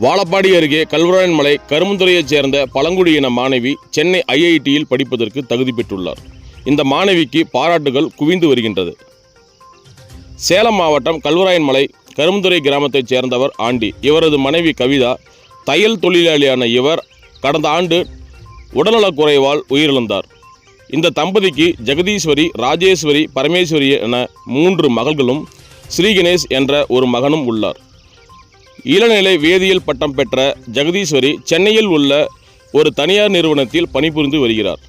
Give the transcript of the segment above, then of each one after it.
வாழப்பாடி அருகே கல்வராயன்மலை கரும்புத்துறையைச் சேர்ந்த பழங்குடியின மாணவி சென்னை ஐஐடியில் படிப்பதற்கு தகுதி பெற்றுள்ளார். இந்த மாணவிக்கு பாராட்டுகள் குவிந்து வருகின்றது. சேலம் மாவட்டம் கல்வராயன்மலை கரும்புத்துறை கிராமத்தைச் சேர்ந்தவர் ஆண்டி. இவரது மனைவி கவிதா தையல் தொழிலாளியான இவர் கடந்த ஆண்டு உடல்நலக் குறைவால் உயிரிழந்தார். இந்த தம்பதிக்கு ஜெகதீஸ்வரி ராஜேஸ்வரி பரமேஸ்வரி என மூன்று மகள்களும் ஸ்ரீகணேஷ் என்ற ஒரு மகனும் உள்ளார். இளநிலை வேதியியல் பட்டம் பெற்ற ஜெகதீஸ்வரி சென்னையில் உள்ள ஒரு தனியார் நிறுவனத்தில் பணிபுரிந்து வருகிறார்.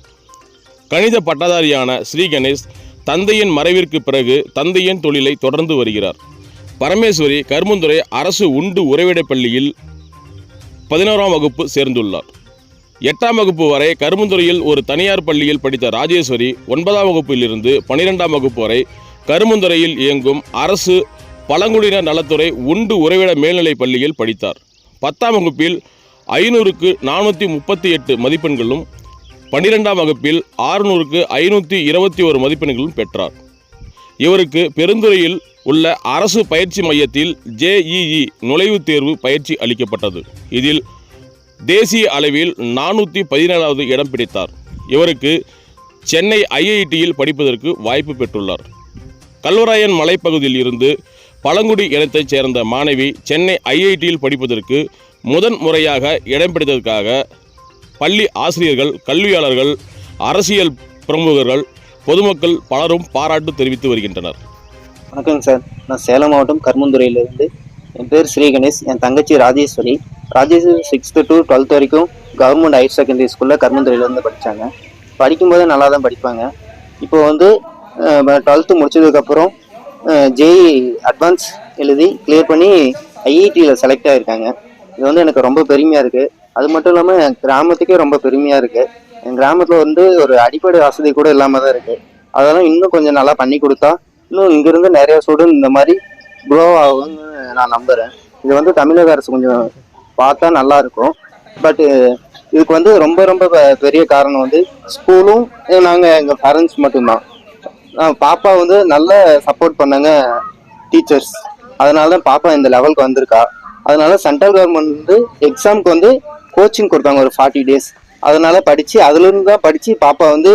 கணித பட்டதாரியான ஸ்ரீ கணேஷ் தந்தையின் மறைவிற்கு பிறகு தந்தையின் தொழிலை தொடர்ந்து வருகிறார். பரமேஸ்வரி கருமந்துறை அரசு உண்டு உறைவிடப் பள்ளியில் பதினோராம் வகுப்பு சேர்ந்துள்ளார். எட்டாம் வகுப்பு வரை கருமந்துறையில் ஒரு தனியார் பள்ளியில் படித்த ராஜேஸ்வரி ஒன்பதாம் வகுப்பிலிருந்து பனிரெண்டாம் வகுப்பு வரை கருமந்துறையில் இயங்கும் அரசு பழங்குடியினர் நலத்துறை உண்டு உறைவிட மேல்நிலைப் பள்ளியில் படித்தார். பத்தாம் வகுப்பில் ஐநூறுக்கு நானூற்றி முப்பத்தி எட்டு மதிப்பெண்களும் பன்னிரெண்டாம் வகுப்பில் ஆறுநூறுக்கு ஐநூற்றி இருபத்தி ஒரு மதிப்பெண்களும் பெற்றார். இவருக்கு பெருந்துறையில் உள்ள அரசு பயிற்சி மையத்தில் ஜேஇஇ நுழைவுத் தேர்வு பயிற்சி அளிக்கப்பட்டது. இதில் தேசிய அளவில் நானூற்றி பதினேழாவது இடம் பிடித்தார். இவருக்கு சென்னை ஐஐடியில் படிப்பதற்கு வாய்ப்பு பெற்றுள்ளார். கல்வராயன் மலைப்பகுதியில் இருந்து பழங்குடி இனத்தைச் சேர்ந்த மாணவி சென்னை ஐஐடியில் படிப்பதற்கு முதன் முறையாக இடம் பிடித்ததற்காக பள்ளி ஆசிரியர்கள் கல்வியாளர்கள் அரசியல் பிரமுகர்கள் பொதுமக்கள் பலரும் பாராட்டு தெரிவித்து வருகின்றனர். வணக்கம் சார். நான் சேலம் மாவட்டம் கர்மந்துறையிலிருந்து என் பேர் ஸ்ரீ கணேஷ். என் தங்கச்சி Rajeshwari. Rajeshwari sixth to twelfth வரைக்கும் கவர்மெண்ட் ஹையர் செகண்டரி ஸ்கூலில் கர்மந்துறையிலேருந்து படித்தாங்க படிக்கும்போது நல்லா தான் படிப்பாங்க. இப்போ வந்து டுவெல்த்து முடிச்சதுக்கப்புறம் ஜேஇ அட்வான்ஸ் எழுதி கிளியர் பண்ணி ஐஐடியில் செலக்ட் ஆகிருக்காங்க இது வந்து எனக்கு ரொம்ப பெருமையாக இருக்குது அது மட்டும் இல்லாமல் என் கிராமத்துக்கே ரொம்ப பெருமையாக இருக்குது என் கிராமத்தில் வந்து ஒரு அடிப்படை வசதி கூட இல்லாமல் தான் இருக்குது அதெல்லாம் இன்னும் கொஞ்சம் நல்லா பண்ணி கொடுத்தா இன்னும் இங்கேருந்து நிறைய ஸ்டூடெண்ட் இந்த மாதிரி க்ரோ ஆகும்னு நான் நம்புகிறேன் இது வந்து தமிழக அரசு கொஞ்சம் பார்த்தா நல்லா இருக்கும். பட்டு இதுக்கு வந்து ரொம்ப ரொம்ப பெ- பெரிய காரணம் வந்து ஸ்கூலும் நாங்கள் எங்கள் பேரண்ட்ஸ் மட்டும்தான். பாப்பா வந்து நல்ல சப்போர்ட் பண்ணாங்க டீச்சர்ஸ் அதனால தான் பாப்பா இந்த லெவலுக்கு வந்திருக்கா. அதனால சென்ட்ரல் கவர்மெண்ட் வந்து எக்ஸாம்க்கு வந்து கோச்சிங் கொடுத்தாங்க ஒரு ஃபார்ட்டி டேஸ் அதனால படித்து அதுலேருந்து தான் படித்து பாப்பா வந்து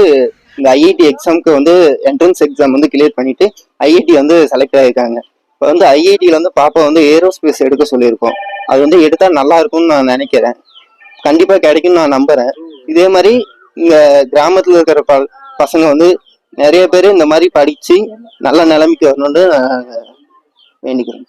இந்த ஐஐடி எக்ஸாம்க்கு வந்து என்ட்ரன்ஸ் எக்ஸாம் வந்து கிளியர் பண்ணிட்டு ஐஐடி வந்து செலக்ட் ஆகிருக்காங்க இப்போ வந்து ஐஐடியில் வந்து பாப்பா வந்து ஏரோஸ்பேஸ் எடுக்க சொல்லியிருக்கோம். அது வந்து எடுத்தால் நல்லா இருக்கும்னு நான் நினைக்கிறேன். கண்டிப்பாக கிடைக்கும்னு நான் நம்புகிறேன் இதே மாதிரி இந்த கிராமத்தில் இருக்கிற ப பசங்க வந்து நிறைய பேர் இந்த மாதிரி படிச்சு நல்ல நிலைமைக்கு வரணும்னு வேண்டிக்கிறேன்.